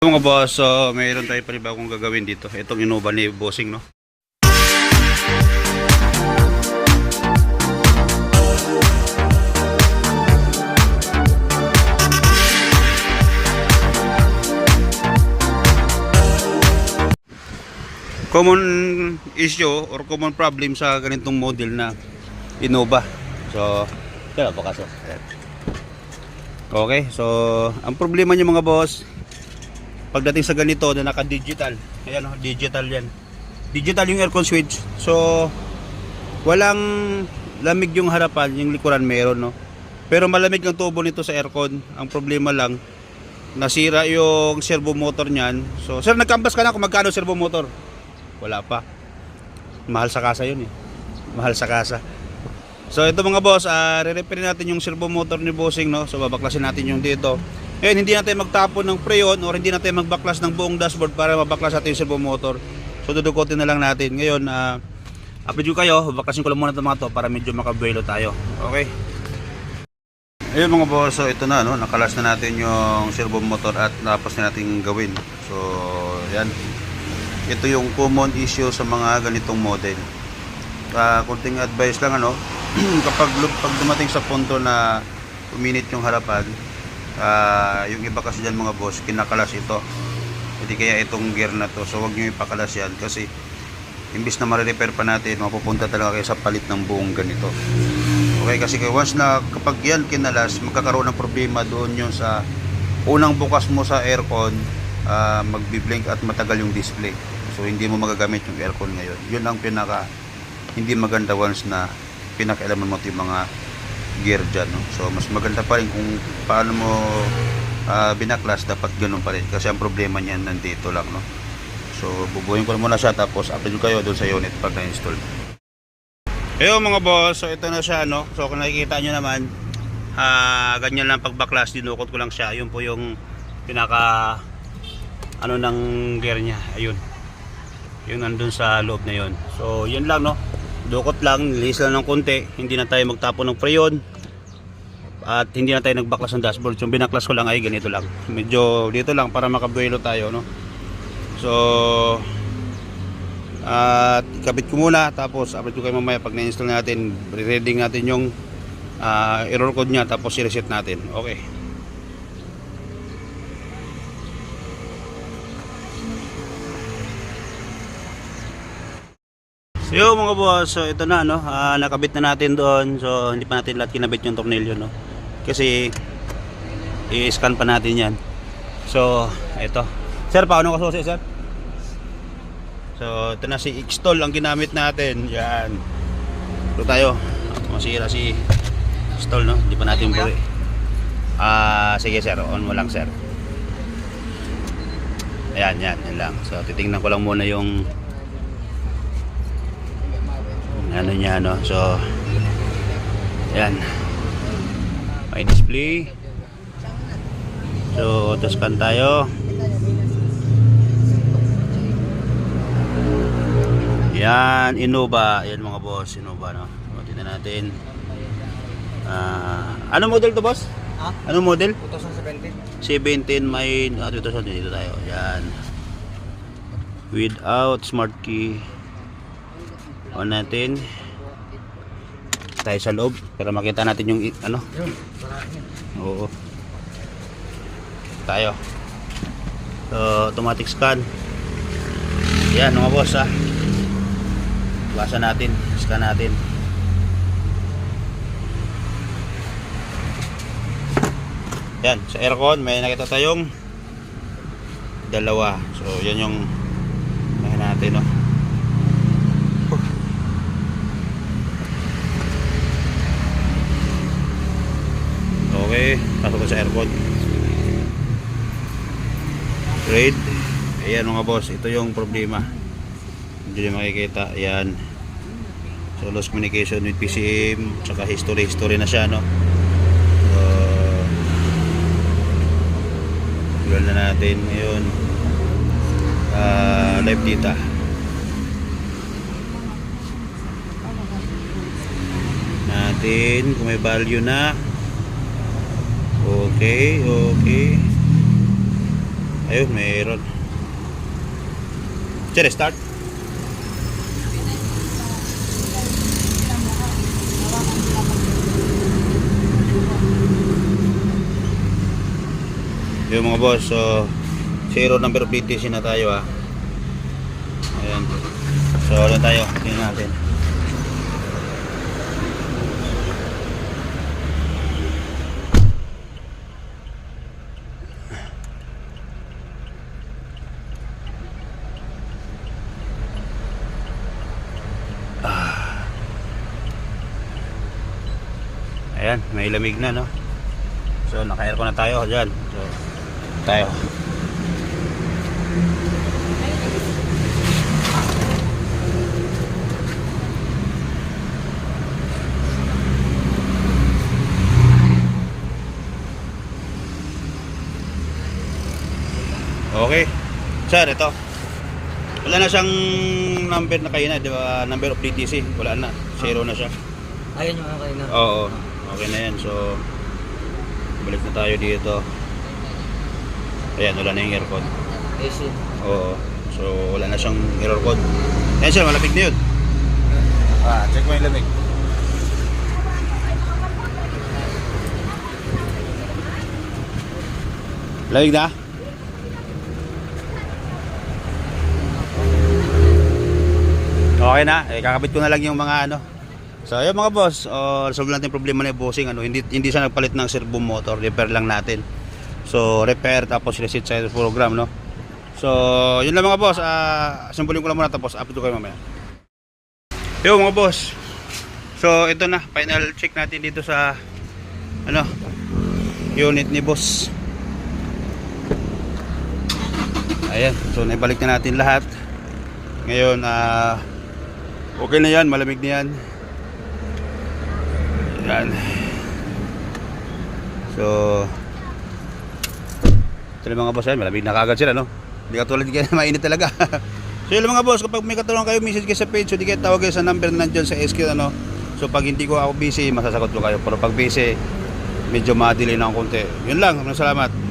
Mga boss, so mayroon tayo panibagong gagawin dito. Itong Innova ni Bossing, no? Common issue or common problem sa ganitong model na Innova. So, kaya pa kaso. Ayan. Okay, so ang problema niyo mga boss, pagdating sa ganito na naka-digital, ayan oh, digital yan. Digital yung aircon switch. So walang lamig yung harapan, yung likuran meron no. Pero malamig ang tubo nito sa aircon. Ang problema lang nasira yung servo motor niyan. So sir, nagkambas ka na kung magkano servo motor? Wala pa. Mahal sa kasa yun eh. Mahal sa kasa. So ito mga boss, uh, re-repair natin yung servo motor ni Bossing no. So babaklasin natin yung dito. Ngayon hindi natin magtapon ng preyon or hindi natin magbaklas ng buong dashboard para mabaklas natin yung servo motor. So dudukotin na lang natin. Ngayon, uh, update ko kayo, baklasin ko lang muna itong mga to para medyo makabuelo tayo. Okay? Ayun mga boss, so ito na no, nakalas na natin yung servo motor at tapos na natin gawin. So, yan. Ito yung common issue sa mga ganitong model. Uh, kunting advice lang ano, kapag pag dumating sa punto na uminit yung harapan, ah, yung iba kasi dyan mga boss, kinakalas ito. Hindi kaya itong gear na to. So wag nyo ipakalas yan kasi imbis na ma-repair pa natin, mapupunta talaga kayo sa palit ng buong ganito. Okay, kasi once na kapag yan kinalas, magkakaroon ng problema doon yung sa unang bukas mo sa aircon, ah, magbi-blink at matagal yung display. So hindi mo magagamit yung aircon ngayon. Yun ang pinaka hindi maganda once na pinakialaman mo ito yung mga gear dyan. No? So, mas maganda pa rin kung paano mo ah, binaklas, dapat ganun pa rin. Kasi ang problema niyan nandito lang. No? So, bubuhin ko na muna siya tapos ko kayo doon sa unit pag na-install. Ayun mga boss, so ito na siya. No? So, kung nakikita nyo naman, ah, ganyan lang pagbaklas, dinukot ko lang siya. Yun po yung pinaka ano ng gear niya. Ayun. Yung nandun sa loob na yun. So, yun lang no. Dukot lang, nilis lang ng konti. Hindi na tayo magtapon ng preyon. At hindi na tayo nagbaklas ng dashboard. Yung binaklas ko lang ay ganito lang. Medyo dito lang para makabuelo tayo no. So, at kabit ko muna tapos upload ko kayo mamaya pag na-install natin re-reading natin yung ah, error code niya tapos i-reset natin okay So yun mga boss, so ito na no, Ah, nakabit na natin doon. So hindi pa natin lahat kinabit yung tornilyo no. Kasi i-scan pa natin 'yan. So ito. Sir, paano ka susi, sir? So ito na si Xtol ang ginamit natin. Yan. Ito tayo. Masira si Xtol no. Hindi pa natin buwi. Ah, sige sir, on mo lang sir. Ayan, yan, yan lang. So titingnan ko lang muna yung ano niya no? So yan. May display. So taskan tayo. Yan Innova. Yan mga boss Innova no? So, tingnan natin. Ah, ano model to boss? Ha? ano model? 17 2017. may ah, 2000 dito tayo. Yan. Without smart key on natin. Tayo sa loob para makita natin yung ano? Oo. Tayo. So automatic scan. Yan mga boss ha basa natin scan natin. Yan sa aircon may nakita tayong dalawa. So yan yung may natin no Okay, pasok ko sa aircon. Grade. Ayan mga boss, ito yung problema. Hindi nyo makikita. Ayan. So, lost communication with PCM. Tsaka history, history na siya, no? So, Tugal na natin ngayon. Ah, live data. Natin kung may value na. Okay, okay. Ayun, mayroon. Sige, start. Yung mga boss, so zero number PTC na tayo ah. Ayan. So, ano tayo? Tingnan natin. Ayan, may lamig na no. So naka-aircon na tayo diyan. So tayo. Okay. Sir, ito. Wala na siyang number na kayo na, di ba? Number of DTC. Wala na. Zero na siya. Ayun yung okay na. Oo, okay na yan. So, balik na tayo dito. Ayan, wala na yung error code. AC. Oo. So, wala na siyang error code. Ayan sir, malapit na yun. Ah, check mo yung lamig. Lamig na? Okay na, eh, kakabit ko na lang yung mga ano. So, yung mga boss, oh, solve natin problema yung bossing. Ano, hindi, hindi siya nagpalit ng servo motor, repair lang natin. So, repair tapos reset sa program, no? So, yun lang mga boss. Ah, simbolin ko lang muna tapos upload ko kayo mamaya. Yo mga boss. So, ito na. Final check natin dito sa ano unit ni boss. Ayan. So, naibalik na natin lahat. Ngayon, ah okay na yan. Malamig na yan. Yan. So, ito na mga boss yan. Malamig na kagad sila, no? Hindi ka tulad kaya mainit talaga. so yun mga boss, kapag may katanungan kayo, message kayo sa page, so di kayo tawag kayo sa number na nandyan sa SQ, ano. So pag hindi ko ako busy, masasagot ko kayo. Pero pag busy, medyo ma-delay na ang konti. Yun lang, salamat.